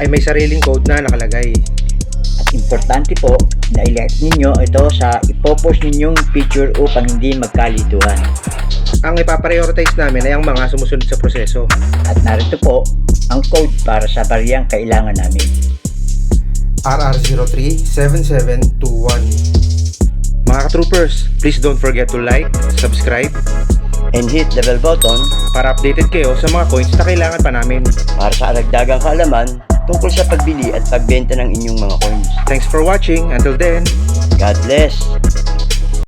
ay may sariling code na nakalagay. At importante po na i-like ninyo ito sa ipopost ninyong picture upang hindi magkalituhan. Ang ipaprioritize namin ay ang mga sumusunod sa proseso. At narito po ang code para sa bariyang kailangan namin. RR037721 Mga troopers, please don't forget to like, subscribe, And hit the bell button para updated kayo sa mga coins na kailangan pa namin. para sa aragdagang kaalaman tungkol sa pagbili at pagbenta ng inyong mga coins. Thanks for watching. Until then, God bless!